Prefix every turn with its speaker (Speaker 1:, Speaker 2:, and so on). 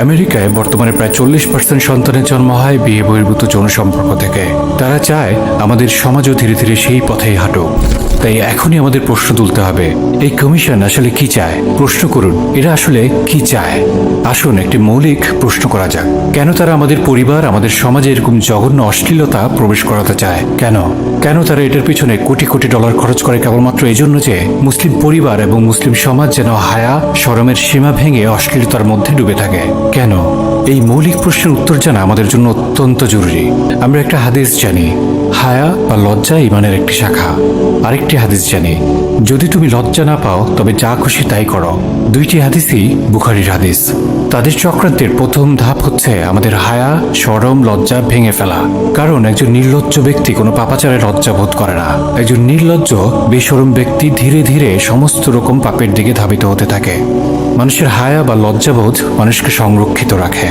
Speaker 1: আমেরিকায় বর্তমানে প্রায় চল্লিশ পার্সেন্ট সন্তানের জন্ম হয় বিয়ে বহির্ভূত যৌন সম্পর্ক থেকে। তারা চায় আমাদের সমাজও ধীরে ধীরে সেই পথেই হাঁটুক। তাই এখনই আমাদের প্রশ্ন তুলতে হবে, এই কমিশন আসলে কি চায়? প্রশ্ন করুন, এরা আসলে কি চায়? আসুন একটি মৌলিক প্রশ্ন করা যাক। কেন তারা আমাদের পরিবার, আমাদের সমাজে এরকম জঘন্য অশ্লীলতা প্রবেশ করাতে চায়? কেন? কেন তারা এটার পিছনে কোটি কোটি ডলার খরচ করে কেবলমাত্র এই জন্য যে মুসলিম পরিবার এবং মুসলিম সমাজ যেন হায়া শরমের সীমা ভেঙে অশ্লীলতার মধ্যে ডুবে থাকে? কেন? এই মৌলিক প্রশ্নের উত্তর জানা আমাদের জন্য অত্যন্ত জরুরি। আমরা একটা হাদিস জানি, হায়া বা লজ্জা ইমানের একটি শাখা। আরেকটি হাদিস জানি, যদি তুমি লজ্জা না পাও, তবে যা খুশি তাই করো। দুইটি হাদিসই বুখারির হাদিস। তাদের চক্রান্তের প্রথম ধাপ হচ্ছে আমাদের হায়া, সরম, লজ্জা ভেঙে ফেলা। কারণ একজন নির্লজ্জ ব্যক্তি কোনো পাপাচারে লজ্জা বোধ করে না। একজন নির্লজ্জ, বেসরম ব্যক্তি ধীরে ধীরে সমস্ত রকম পাপের দিকে ধাবিত হতে থাকে। মানুষের হায়া বা লজ্জাবোধ মানুষকে সংরক্ষিত রাখে।